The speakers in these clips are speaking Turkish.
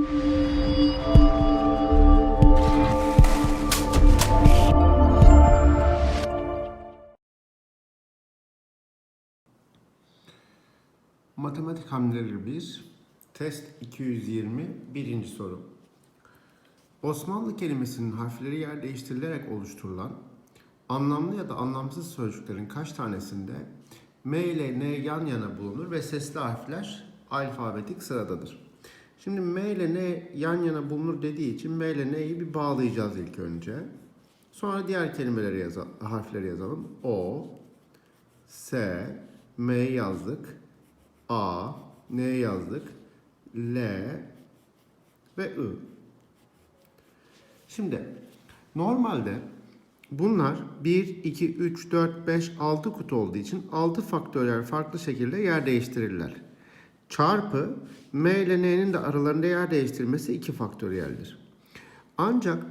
Matematik hamleleri 1, test 220, birinci soru. Osmanlı kelimesinin harfleri yer değiştirilerek oluşturulan anlamlı ya da anlamsız sözcüklerin kaç tanesinde M ile N yan yana bulunur ve sesli harfler alfabetik sıradadır. Şimdi M ile N yan yana bulunur dediği için M ile N'yi bir bağlayacağız ilk önce. Sonra diğer kelimeleri yazalım, harfleri yazalım. O, S, M yazdık. A, N yazdık. L ve I. Şimdi normalde bunlar 1, 2, 3, 4, 5, 6 kutu olduğu için 6 faktöriyel farklı şekilde yer değiştirirler. Çarpı M ile N'nin de aralarında yer değiştirmesi 2 faktöriyeldir. Ancak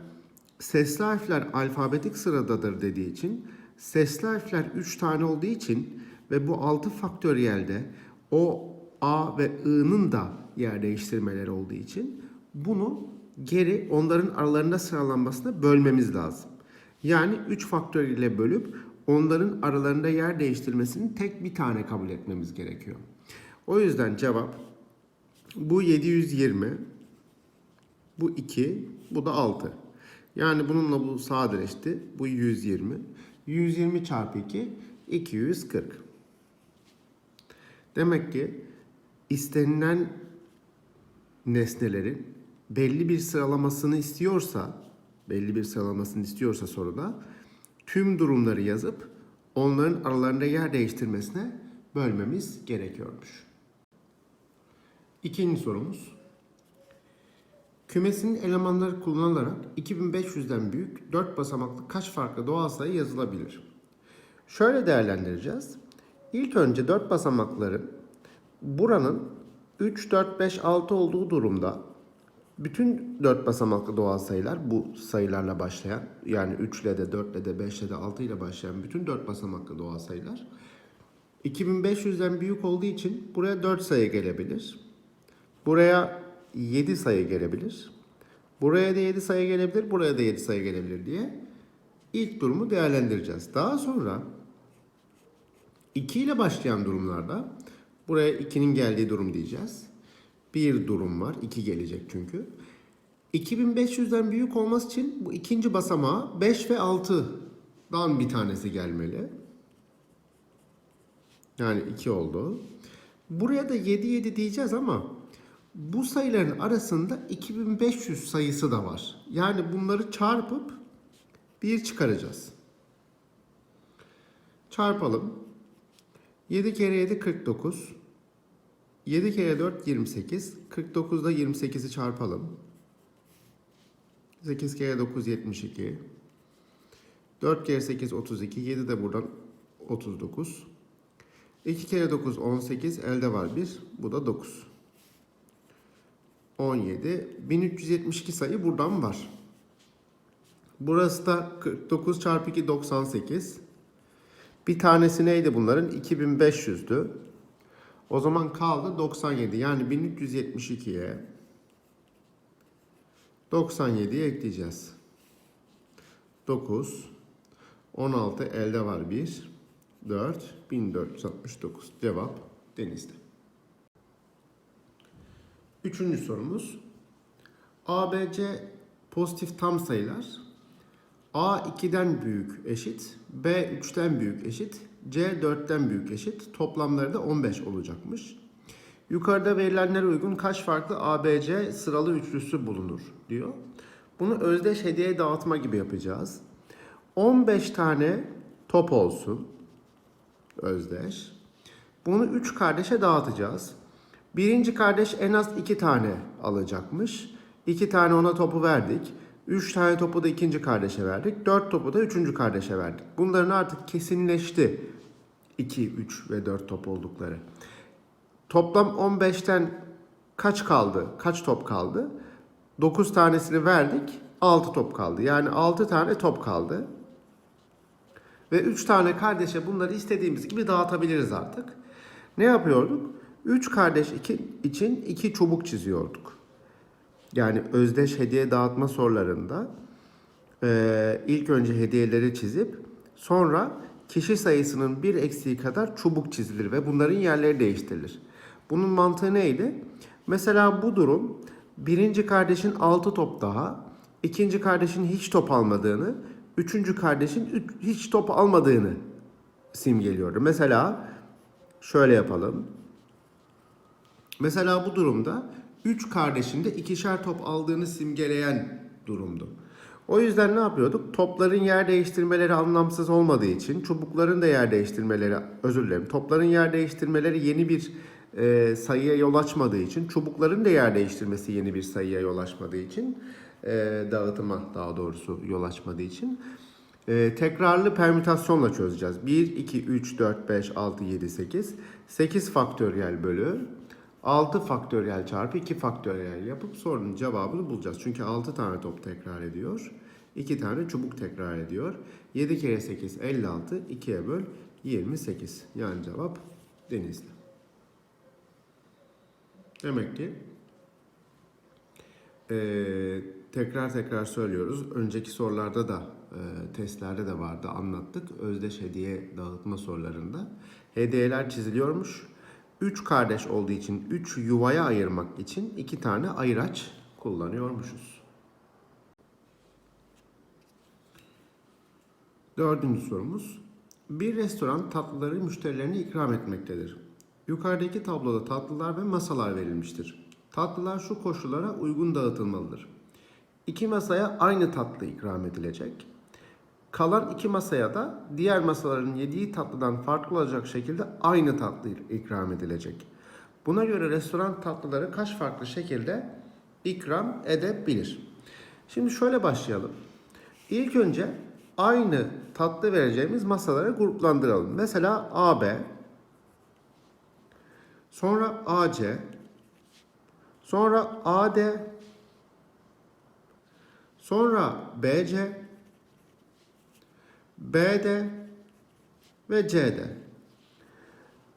sesli harfler alfabetik sıradadır dediği için sesli harfler 3 tane olduğu için ve bu 6 faktöriyelde o A ve I'nın da yer değiştirmeleri olduğu için bunu geri onların aralarında sıralanmasına bölmemiz lazım. Yani 3 faktör ile bölüp onların aralarında yer değiştirmesini tek bir tane kabul etmemiz gerekiyor. O yüzden cevap bu 720, bu 2, bu da 6. Yani bununla bu sadeleşti. Bu 120. 120 çarpı 2, 240. Demek ki istenilen nesnelerin belli bir sıralamasını istiyorsa, belli bir sıralamasını istiyorsa soruda tüm durumları yazıp onların aralarında yer değiştirmesine bölmemiz gerekiyormuş. İkinci sorumuz. Kümesinin elemanları kullanılarak 2500'den büyük 4 basamaklı kaç farklı doğal sayı yazılabilir? Şöyle değerlendireceğiz. İlk önce 4 basamakların buranın 3, 4, 5, 6 olduğu durumda bütün 4 basamaklı doğal sayılar bu sayılarla başlayan yani 3 ile de 4 ile de 5 ile de 6 ile başlayan bütün 4 basamaklı doğal sayılar 2500'den büyük olduğu için buraya 4 sayı gelebilir. Buraya 7 sayı gelebilir. Buraya da 7 sayı gelebilir, buraya da 7 sayı gelebilir diye ilk durumu değerlendireceğiz. Daha sonra 2 ile başlayan durumlarda buraya 2'nin geldiği durum diyeceğiz. Bir durum var. 2 gelecek çünkü. 2500'den büyük olması için bu ikinci basamağa 5 ve 6'dan bir tanesi gelmeli. Yani 2 oldu. Buraya da 7 7 diyeceğiz ama bu sayıların arasında 2500 sayısı da var. Yani bunları çarpıp 1 çıkaracağız. Çarpalım. 7 kere 7 49. 7 kere 4 28. 49'da 28'i çarpalım. 8 kere 9 72. 4 kere 8 32. 7 de buradan 39. 2 kere 9 18. Elde var 1. Bu da 9. 17. 1372 sayı buradan var. Burası da 49 çarpı 2 98. Bir tanesi neydi bunların? 2500'dü. O zaman kaldı 97. Yani 1372'ye 97'yi ekleyeceğiz. 9 16 elde var 1 4 1469. Cevap denizde. Üçüncü sorumuz. ABC pozitif tam sayılar. A 2'den büyük eşit, B 3'ten büyük eşit, C 4'ten büyük eşit. Toplamları da 15 olacakmış. Yukarıda verilenlere uygun kaç farklı ABC sıralı üçlüsü bulunur diyor. Bunu özdeş hediye dağıtma gibi yapacağız. 15 tane top olsun. Özdeş. Bunu 3 kardeşe dağıtacağız. Birinci kardeş en az 2 tane alacakmış. 2 tane ona topu verdik. 3 tane topu da ikinci kardeşe verdik. 4 topu da üçüncü kardeşe verdik. Bunların artık kesinleşti 2, 3 ve 4 top oldukları. Toplam 15'ten kaç kaldı? Kaç top kaldı? 9 tanesini verdik. 6 top kaldı. Yani 6 tane top kaldı. Ve 3 tane kardeşe bunları istediğimiz gibi dağıtabiliriz artık. Ne yapıyorduk? 3 kardeş için 2 çubuk çiziyorduk. yani özdeş hediye dağıtma sorularında e, ilk önce hediyeleri çizip sonra kişi sayısının bir eksiği kadar çubuk çizilir ve bunların yerleri değiştirilir. Bunun mantığı neydi? Mesela bu durum birinci kardeşin 6 top daha, ikinci kardeşin hiç top almadığını, üçüncü kardeşin üç- hiç top almadığını simgeliyordu. Mesela şöyle yapalım. Mesela bu durumda 3 kardeşin de ikişer top aldığını simgeleyen durumdu. O yüzden ne yapıyorduk? Topların yer değiştirmeleri anlamsız olmadığı için, çubukların da yer değiştirmeleri, özür dilerim, topların yer değiştirmeleri yeni bir e, sayıya yol açmadığı için, çubukların da yer değiştirmesi yeni bir sayıya yol açmadığı için, e, dağıtıma daha doğrusu yol açmadığı için e, tekrarlı permütasyonla çözeceğiz. 1, 2, 3, 4, 5, 6, 7, 8. 8 faktöriyel bölü 6 faktöriyel çarpı 2 faktöriyel yapıp sorunun cevabını bulacağız. Çünkü 6 tane top tekrar ediyor. 2 tane çubuk tekrar ediyor. 7 kere 8 56. 2'ye böl 28. Yani cevap Denizli. Demek ki eee, tekrar tekrar söylüyoruz. Önceki sorularda da e, testlerde de vardı anlattık. Özdeş hediye dağıtma sorularında. Hediyeler çiziliyormuş. Üç kardeş olduğu için üç yuvaya ayırmak için iki tane ayıraç kullanıyormuşuz. Dördüncü sorumuz. Bir restoran tatlıları müşterilerine ikram etmektedir. Yukarıdaki tabloda tatlılar ve masalar verilmiştir. Tatlılar şu koşullara uygun dağıtılmalıdır. İki masaya aynı tatlı ikram edilecek. Kalan iki masaya da diğer masaların yediği tatlıdan farklı olacak şekilde aynı tatlı ikram edilecek. Buna göre restoran tatlıları kaç farklı şekilde ikram edebilir? Şimdi şöyle başlayalım. İlk önce aynı tatlı vereceğimiz masalara gruplandıralım. Mesela AB, sonra AC, sonra AD, sonra BC, BD ve CD.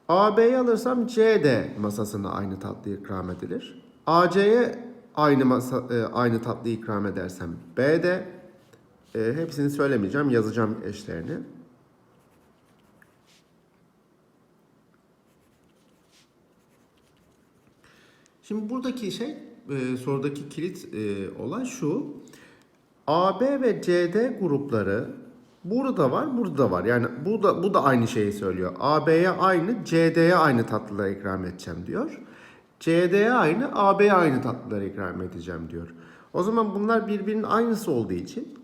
AB'yi alırsam CD masasına aynı tatlı ikram edilir. AC'ye aynı masa e, aynı tatlı ikram edersem BD e, hepsini söylemeyeceğim, yazacağım eşlerini. Şimdi buradaki şey, e, sorudaki kilit e, olay şu. AB ve CD grupları burada var, burada da var. Yani bu da bu da aynı şeyi söylüyor. AB'ye aynı, CD'ye aynı tatlıları ikram edeceğim diyor. CD'ye aynı, AB'ye aynı tatlıları ikram edeceğim diyor. O zaman bunlar birbirinin aynısı olduğu için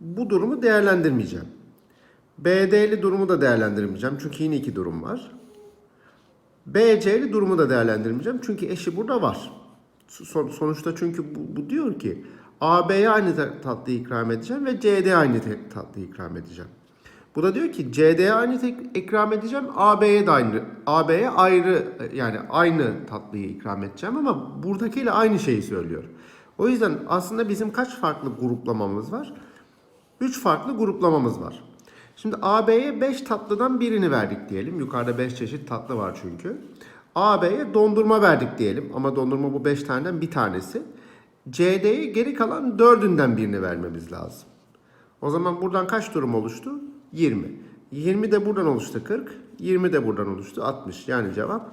bu durumu değerlendirmeyeceğim. BD'li durumu da değerlendirmeyeceğim çünkü yine iki durum var. BC'li durumu da değerlendirmeyeceğim çünkü eşi burada var. Son- sonuçta çünkü bu, bu diyor ki AB'ye aynı ta- tatlıyı ikram edeceğim ve CD'ye aynı tatlıyı ikram edeceğim. Bu da diyor ki CD'ye aynı ikram edeceğim, AB'ye de aynı, AB'ye ayrı yani aynı tatlıyı ikram edeceğim ama buradakiyle aynı şeyi söylüyor. O yüzden aslında bizim kaç farklı gruplamamız var? 3 farklı gruplamamız var. Şimdi AB'ye 5 tatlıdan birini verdik diyelim. Yukarıda 5 çeşit tatlı var çünkü. AB'ye dondurma verdik diyelim ama dondurma bu 5 taneden bir tanesi. CD'ye geri kalan 4'ünden birini vermemiz lazım. O zaman buradan kaç durum oluştu? 20. 20 de buradan oluştu 40. 20 de buradan oluştu 60. Yani cevap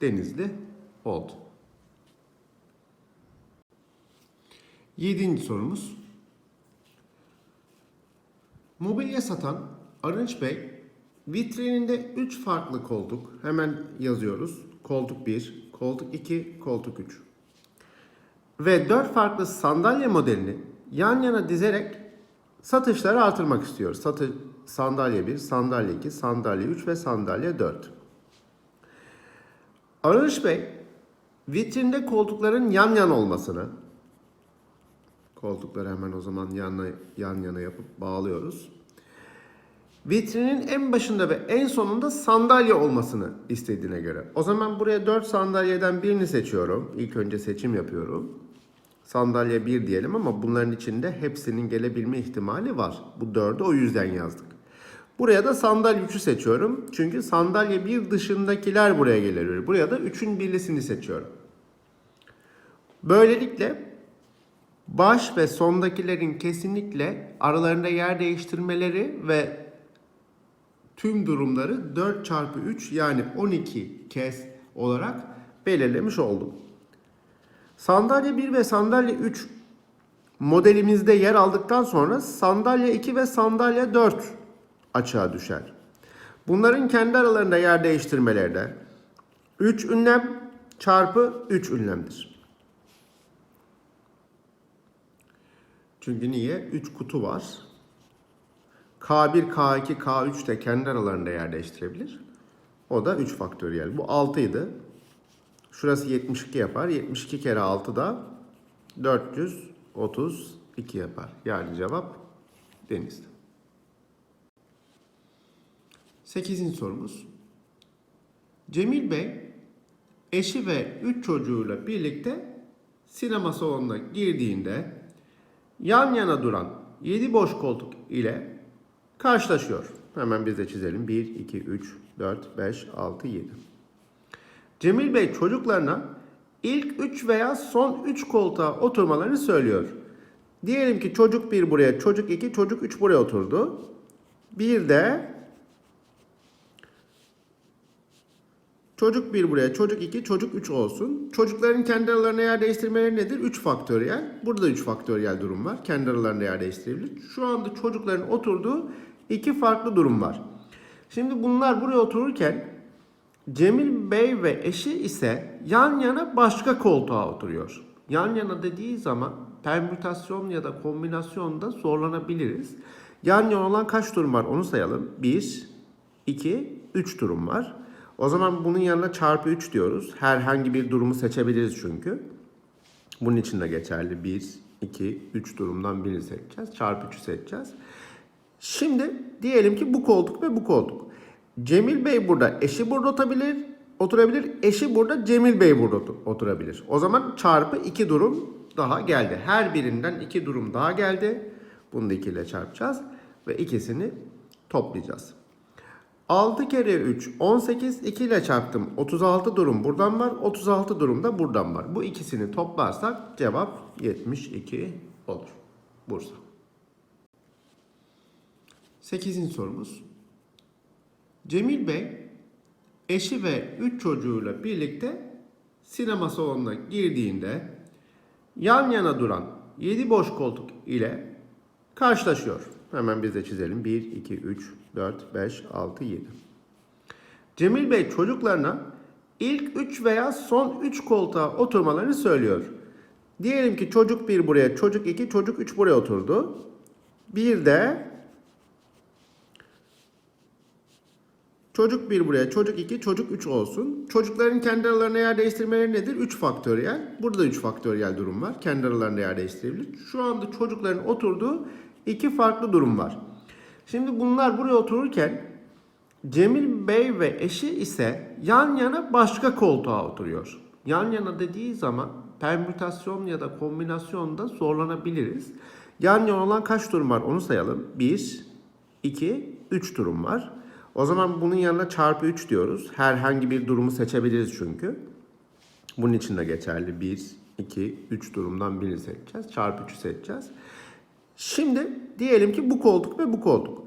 Denizli oldu. Yedinci sorumuz. Mobilya satan Arınç Bey vitrininde 3 farklı koltuk hemen yazıyoruz. Koltuk 1, koltuk 2, koltuk 3. Ve 4 farklı sandalye modelini yan yana dizerek satışları artırmak istiyor. Satı sandalye 1, sandalye 2, sandalye 3 ve sandalye 4. Arınç Bey vitrinde koltukların yan yana olmasını Koltukları hemen o zaman yana, yan yana yapıp bağlıyoruz. Vitrinin en başında ve en sonunda sandalye olmasını istediğine göre. O zaman buraya 4 sandalyeden birini seçiyorum. İlk önce seçim yapıyorum. Sandalye 1 diyelim ama bunların içinde hepsinin gelebilme ihtimali var. Bu 4'ü o yüzden yazdık. Buraya da sandalye 3'ü seçiyorum. Çünkü sandalye 1 dışındakiler buraya geliyor. Buraya da 3'ün birlisini seçiyorum. Böylelikle baş ve sondakilerin kesinlikle aralarında yer değiştirmeleri ve tüm durumları 4 çarpı 3 yani 12 kez olarak belirlemiş oldum. Sandalye 1 ve sandalye 3 modelimizde yer aldıktan sonra sandalye 2 ve sandalye 4 açığa düşer. Bunların kendi aralarında yer değiştirmeleri de 3 ünlem çarpı 3 ünlemdir. Çünkü niye? 3 kutu var. K1, K2, K3 de kendi aralarında yer değiştirebilir. O da 3 faktöriyel. Bu 6 idi. Şurası 72 yapar. 72 kere 6 da 432 yapar. Yani cevap denizde. 8. sorumuz. Cemil Bey eşi ve 3 çocuğuyla birlikte sinema salonuna girdiğinde yan yana duran 7 boş koltuk ile karşılaşıyor. Hemen biz de çizelim. 1, 2, 3, 4, 5, 6, 7. Cemil Bey çocuklarına ilk 3 veya son 3 koltuğa oturmalarını söylüyor. Diyelim ki çocuk 1 buraya, çocuk 2, çocuk 3 buraya oturdu. Bir de çocuk 1 buraya, çocuk 2, çocuk 3 olsun. Çocukların kendi aralarına yer değiştirmeleri nedir? 3 faktöriyel. Burada 3 faktöriyel durum var. Kendi aralarında yer değiştirebilir. Şu anda çocukların oturduğu iki farklı durum var. Şimdi bunlar buraya otururken Cemil Bey ve eşi ise yan yana başka koltuğa oturuyor. Yan yana dediği zaman permütasyon ya da kombinasyonda zorlanabiliriz. Yan yana olan kaç durum var onu sayalım. 1, 2, 3 durum var. O zaman bunun yanına çarpı 3 diyoruz. Herhangi bir durumu seçebiliriz çünkü. Bunun için de geçerli. 1, 2, 3 durumdan birini seçeceğiz. Çarpı 3'ü seçeceğiz. Şimdi diyelim ki bu koltuk ve bu koltuk. Cemil Bey burada, eşi burada oturabilir, oturabilir. Eşi burada, Cemil Bey burada otur- oturabilir. O zaman çarpı iki durum daha geldi. Her birinden iki durum daha geldi. Bunu da 2 ile çarpacağız ve ikisini toplayacağız. 6 kere 3 18 2 ile çarptım. 36 durum buradan var. 36 durum da buradan var. Bu ikisini toplarsak cevap 72 olur. Bursa. 8. sorumuz. Cemil Bey eşi ve 3 çocuğuyla birlikte sinema salonuna girdiğinde yan yana duran 7 boş koltuk ile karşılaşıyor. Hemen biz de çizelim. 1, 2, 3, 4, 5, 6, 7. Cemil Bey çocuklarına ilk 3 veya son 3 koltuğa oturmalarını söylüyor. Diyelim ki çocuk 1 buraya, çocuk 2, çocuk 3 buraya oturdu. Bir de Çocuk 1 buraya, çocuk 2, çocuk 3 olsun. Çocukların kendi aralarına yer değiştirmeleri nedir? 3 faktöriyel. Burada 3 faktöriyel durum var. Kendi aralarında yer değiştirebilir. Şu anda çocukların oturduğu iki farklı durum var. Şimdi bunlar buraya otururken Cemil Bey ve eşi ise yan yana başka koltuğa oturuyor. Yan yana dediği zaman permütasyon ya da kombinasyonda zorlanabiliriz. Yan yana olan kaç durum var onu sayalım. 1, 2, 3 durum var. O zaman bunun yanına çarpı 3 diyoruz. Herhangi bir durumu seçebiliriz çünkü. Bunun için de geçerli. 1, 2, 3 durumdan birini seçeceğiz. Çarpı 3'ü seçeceğiz. Şimdi diyelim ki bu koltuk ve bu koltuk.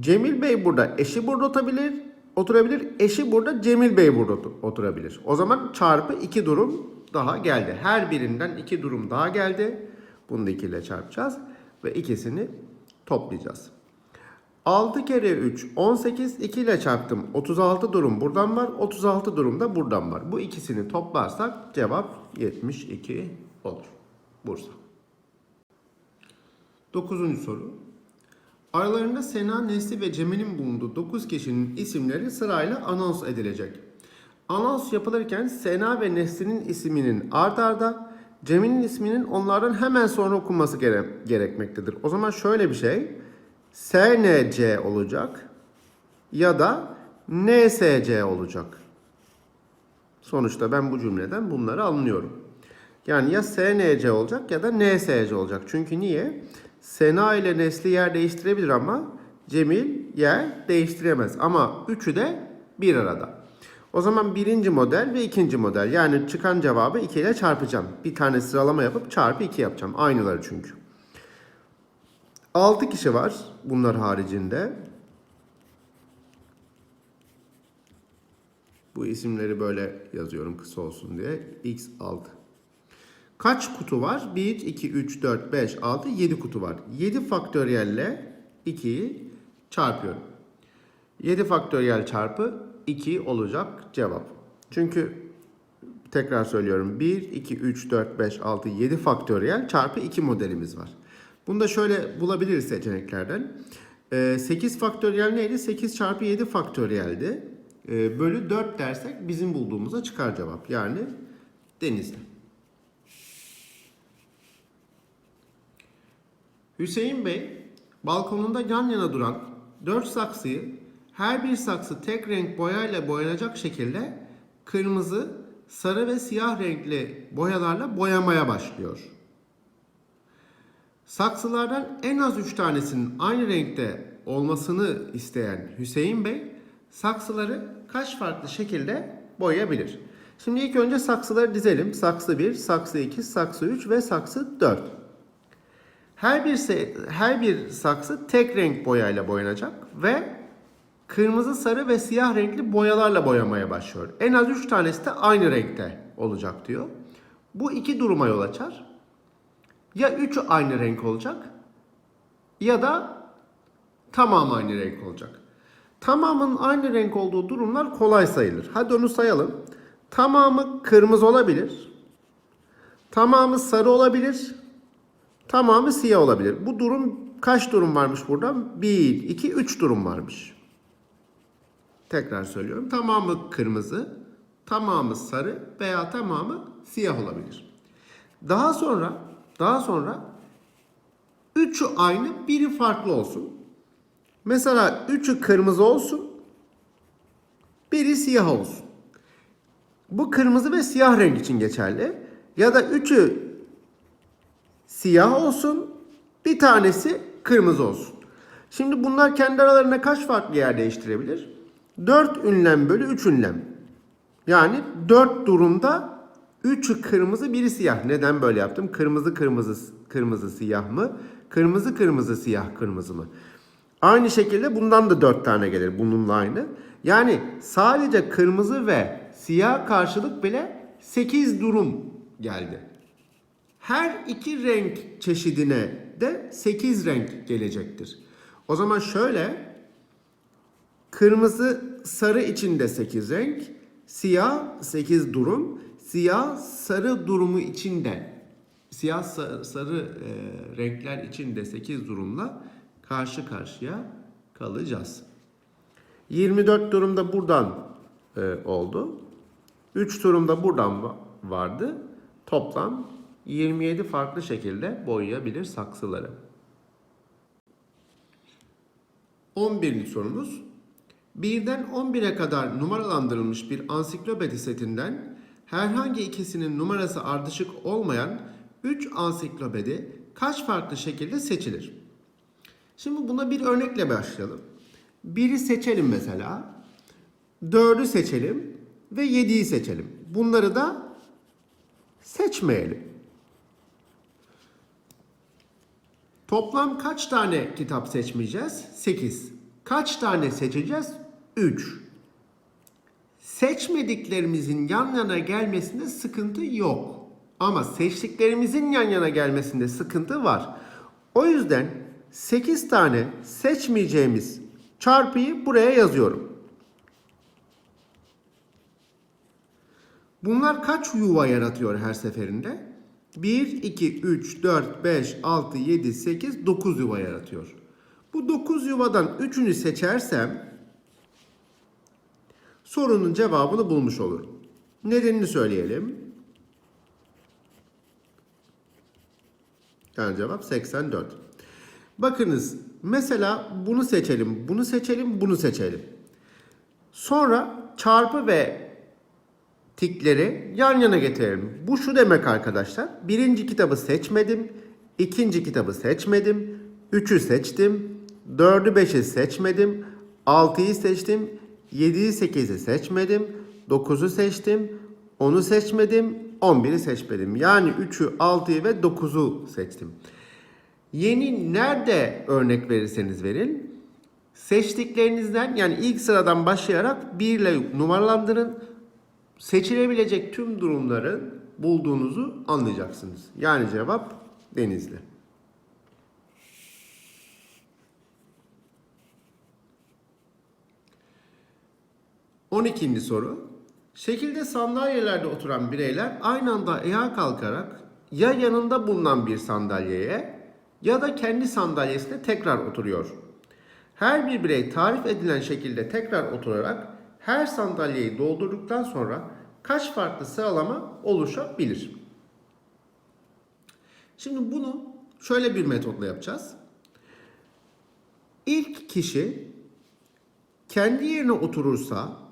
Cemil Bey burada, eşi burada oturabilir, oturabilir. Eşi burada, Cemil Bey burada otur- oturabilir. O zaman çarpı 2 durum daha geldi. Her birinden 2 durum daha geldi. Bunu da 2 ile çarpacağız ve ikisini toplayacağız. 6 kere 3 18 2 ile çarptım. 36 durum buradan var. 36 durum da buradan var. Bu ikisini toplarsak cevap 72 olur. Bursa. 9. soru. Aralarında Sena, Nesli ve Cemil'in bulunduğu 9 kişinin isimleri sırayla anons edilecek. Anons yapılırken Sena ve Nesli'nin isminin ard arda, Cemil'in isminin onlardan hemen sonra okunması gere- gerekmektedir. O zaman şöyle bir şey. SNC olacak ya da NSC olacak. Sonuçta ben bu cümleden bunları anlıyorum. Yani ya SNC olacak ya da NSC olacak. Çünkü niye? Sena ile Nesli yer değiştirebilir ama Cemil yer değiştiremez. Ama üçü de bir arada. O zaman birinci model ve ikinci model. Yani çıkan cevabı 2 ile çarpacağım. Bir tane sıralama yapıp çarpı 2 yapacağım. Aynıları çünkü. 6 kişi var bunlar haricinde. Bu isimleri böyle yazıyorum kısa olsun diye. X6. Kaç kutu var? 1, 2, 3, 4, 5, 6, 7 kutu var. 7 faktöriyelle 2'yi çarpıyorum. 7 faktöriyel çarpı 2 olacak cevap. Çünkü tekrar söylüyorum 1, 2, 3, 4, 5, 6, 7 faktöriyel çarpı 2 modelimiz var. Bunu da şöyle bulabiliriz seçeneklerden. Ee, 8 faktöriyel neydi? 8 çarpı 7 faktöriyeldi. Ee, bölü 4 dersek bizim bulduğumuza çıkar cevap. Yani denizli. Hüseyin Bey balkonunda yan yana duran 4 saksıyı her bir saksı tek renk boyayla boyanacak şekilde kırmızı, sarı ve siyah renkli boyalarla boyamaya başlıyor. Saksılardan en az 3 tanesinin aynı renkte olmasını isteyen Hüseyin Bey saksıları kaç farklı şekilde boyayabilir? Şimdi ilk önce saksıları dizelim. Saksı 1, saksı 2, saksı 3 ve saksı 4. Her bir her bir saksı tek renk boyayla boyanacak ve kırmızı, sarı ve siyah renkli boyalarla boyamaya başlıyor. En az 3 tanesi de aynı renkte olacak diyor. Bu iki duruma yol açar. Ya üçü aynı renk olacak ya da tamamı aynı renk olacak. Tamamının aynı renk olduğu durumlar kolay sayılır. Hadi onu sayalım. Tamamı kırmızı olabilir. Tamamı sarı olabilir. Tamamı siyah olabilir. Bu durum kaç durum varmış burada? 1, 2, 3 durum varmış. Tekrar söylüyorum. Tamamı kırmızı, tamamı sarı veya tamamı siyah olabilir. Daha sonra daha sonra üçü aynı, biri farklı olsun. Mesela üçü kırmızı olsun, biri siyah olsun. Bu kırmızı ve siyah renk için geçerli. Ya da üçü siyah olsun, bir tanesi kırmızı olsun. Şimdi bunlar kendi aralarında kaç farklı yer değiştirebilir? 4 ünlem bölü 3 ünlem. Yani 4 durumda 3'ü kırmızı biri siyah. Neden böyle yaptım? Kırmızı kırmızı kırmızı siyah mı? Kırmızı kırmızı siyah kırmızı mı? Aynı şekilde bundan da 4 tane gelir bununla aynı. Yani sadece kırmızı ve siyah karşılık bile 8 durum geldi. Her iki renk çeşidine de 8 renk gelecektir. O zaman şöyle Kırmızı sarı içinde 8 renk, siyah 8 durum, siyah sarı durumu içinde siyah sarı, sarı e, renkler içinde 8 durumla karşı karşıya kalacağız. 24 durumda buradan e, oldu. 3 durumda buradan va- vardı. Toplam 27 farklı şekilde boyayabilir saksıları. 11. sorumuz. Birden 11'e kadar numaralandırılmış bir ansiklopedi setinden herhangi ikisinin numarası ardışık olmayan 3 ansiklopedi kaç farklı şekilde seçilir? Şimdi buna bir örnekle başlayalım. Biri seçelim mesela. 4'ü seçelim ve 7'yi seçelim. Bunları da seçmeyelim. Toplam kaç tane kitap seçmeyeceğiz? 8. Kaç tane seçeceğiz? 3. Seçmediklerimizin yan yana gelmesinde sıkıntı yok. Ama seçtiklerimizin yan yana gelmesinde sıkıntı var. O yüzden 8 tane seçmeyeceğimiz çarpıyı buraya yazıyorum. Bunlar kaç yuva yaratıyor her seferinde? 1, 2, 3, 4, 5, 6, 7, 8, 9 yuva yaratıyor. Bu 9 yuvadan 3'ünü seçersem sorunun cevabını bulmuş olurum. Nedenini söyleyelim. Yani cevap 84. Bakınız mesela bunu seçelim, bunu seçelim, bunu seçelim. Sonra çarpı ve tikleri yan yana getirelim. Bu şu demek arkadaşlar. Birinci kitabı seçmedim. ikinci kitabı seçmedim. Üçü seçtim. Dördü beşi seçmedim. Altıyı seçtim. Yediyi sekizi seçmedim. 9'u seçtim, 10'u seçmedim, 11'i seçmedim. Yani 3'ü, 6'yı ve 9'u seçtim. Yeni nerede örnek verirseniz verin, seçtiklerinizden yani ilk sıradan başlayarak 1 ile numaralandırın. Seçilebilecek tüm durumların bulduğunuzu anlayacaksınız. Yani cevap Denizli. On ikinci soru. Şekilde sandalyelerde oturan bireyler aynı anda ayağa kalkarak ya yanında bulunan bir sandalyeye ya da kendi sandalyesine tekrar oturuyor. Her bir birey tarif edilen şekilde tekrar oturarak her sandalyeyi doldurduktan sonra kaç farklı sıralama oluşabilir? Şimdi bunu şöyle bir metotla yapacağız. İlk kişi kendi yerine oturursa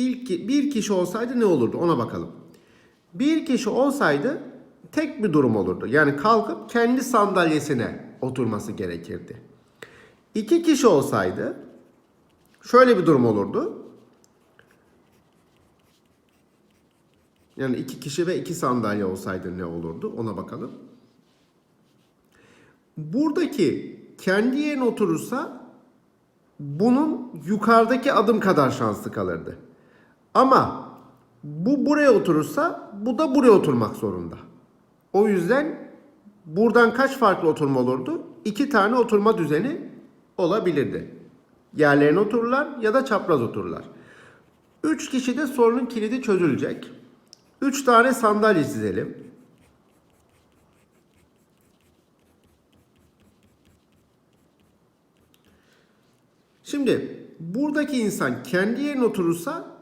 ilk bir kişi olsaydı ne olurdu ona bakalım. Bir kişi olsaydı tek bir durum olurdu. Yani kalkıp kendi sandalyesine oturması gerekirdi. İki kişi olsaydı şöyle bir durum olurdu. Yani iki kişi ve iki sandalye olsaydı ne olurdu ona bakalım. Buradaki kendi yerine oturursa bunun yukarıdaki adım kadar şanslı kalırdı. Ama bu buraya oturursa bu da buraya oturmak zorunda. O yüzden buradan kaç farklı oturma olurdu? İki tane oturma düzeni olabilirdi. Yerlerine otururlar ya da çapraz otururlar. Üç kişide sorunun kilidi çözülecek. Üç tane sandalye çizelim. Şimdi buradaki insan kendi yerine oturursa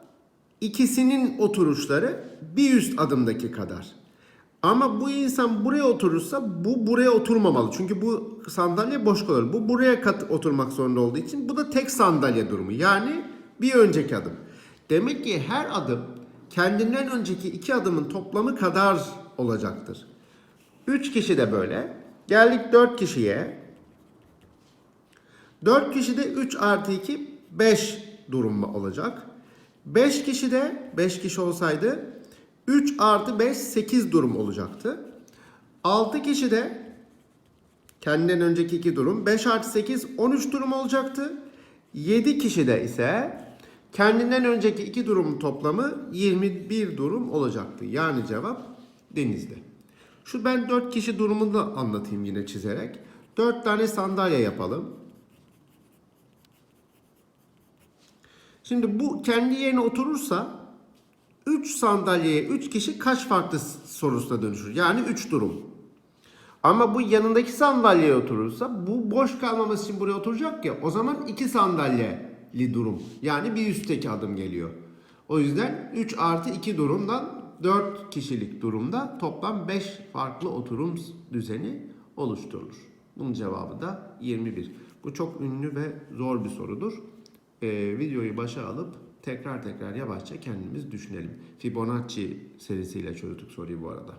ikisinin oturuşları bir üst adımdaki kadar. Ama bu insan buraya oturursa bu buraya oturmamalı. Çünkü bu sandalye boş kalır. Bu buraya kat oturmak zorunda olduğu için bu da tek sandalye durumu. Yani bir önceki adım. Demek ki her adım kendinden önceki iki adımın toplamı kadar olacaktır. Üç kişi de böyle. Geldik dört kişiye. 4 kişide 3 artı 2 5 durum olacak. 5 kişide 5 kişi olsaydı 3 artı 5 8 durum olacaktı. 6 kişide kendinden önceki 2 durum 5 artı 8 13 durum olacaktı. 7 kişide ise kendinden önceki 2 durumun toplamı 21 durum olacaktı. Yani cevap Denizli. Şu ben 4 kişi durumunu anlatayım yine çizerek. 4 tane sandalye yapalım. Şimdi bu kendi yerine oturursa 3 sandalyeye 3 kişi kaç farklı sorusuna dönüşür? Yani 3 durum. Ama bu yanındaki sandalyeye oturursa bu boş kalmaması için buraya oturacak ya o zaman 2 sandalyeli durum. Yani bir üstteki adım geliyor. O yüzden 3 artı 2 durumdan 4 kişilik durumda toplam 5 farklı oturum düzeni oluşturulur. Bunun cevabı da 21. Bu çok ünlü ve zor bir sorudur e, videoyu başa alıp tekrar tekrar yavaşça kendimiz düşünelim. Fibonacci serisiyle çözdük soruyu bu arada.